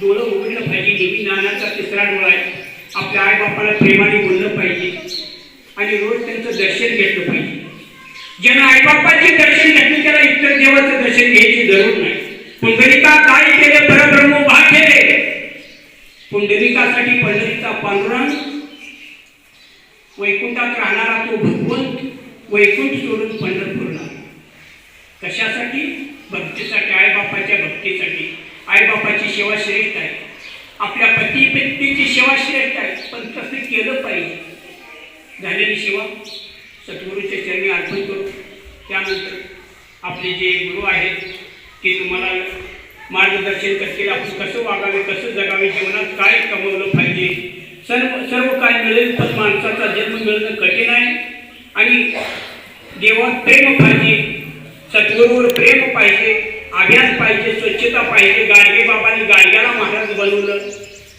डोळं उघडलं पाहिजे नेहमी नानाचा तिसरा डोळा आहे. आपल्या आईबापाला प्रेमाने बोललं पाहिजे आणि रोज त्यांचं दर्शन घेतलं पाहिजे. ज्यांना आईबापाचे दर्शन घेतले त्याला इतर देवाचं दर्शन घ्यायची जरूर नाही. पुंडलिका काय केले परब्रह्म उभा केले. पुंडलिकासाठी पंढरीचा पांडुरंग वैकुंठात राहणारा तो भगवंत वैकुंठ सोडून पंढर आईबापाची सेवा श्रेष्ठ आहे. आपल्या पती पत्नीची सेवा श्रेष्ठ आहे. पण तसं केलं पाहिजे. झालेली सेवा सद्गुरूच्या चरणी अर्पण करू. त्यानंतर आपले जे गुरु आहेत ते तुम्हाला मार्गदर्शन करतील. आपण कसं वागावे कसं जगावे जीवनात काय कमवलं पाहिजे? सर्व सर्व काय मिळेल पण माणसाचा जन्म मिळणं कठीण आहे. आणि देवात प्रेम पाहिजे सद्गुरूवर प्रेम पाहिजे. अभ्यास पाहिजे स्वच्छता पाहिजे गाडगे बाबांनी गाडग्याला महाराज बनवलं.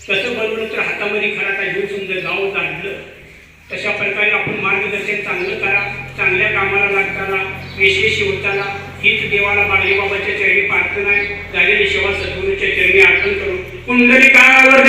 कसं बनवलं तर हातामध्ये खराटा घेऊन समजा गाव जाणलं तशा प्रकारे आपण मार्गदर्शन चांगलं करा चांगल्या कामाला लागताना विशेष होताना हीच देवाला बागली बाबाच्या चरणी प्रार्थना आहे. झालेली सेवा सद्गुरूच्या चरणी अर्पण करू कुंडली काळावर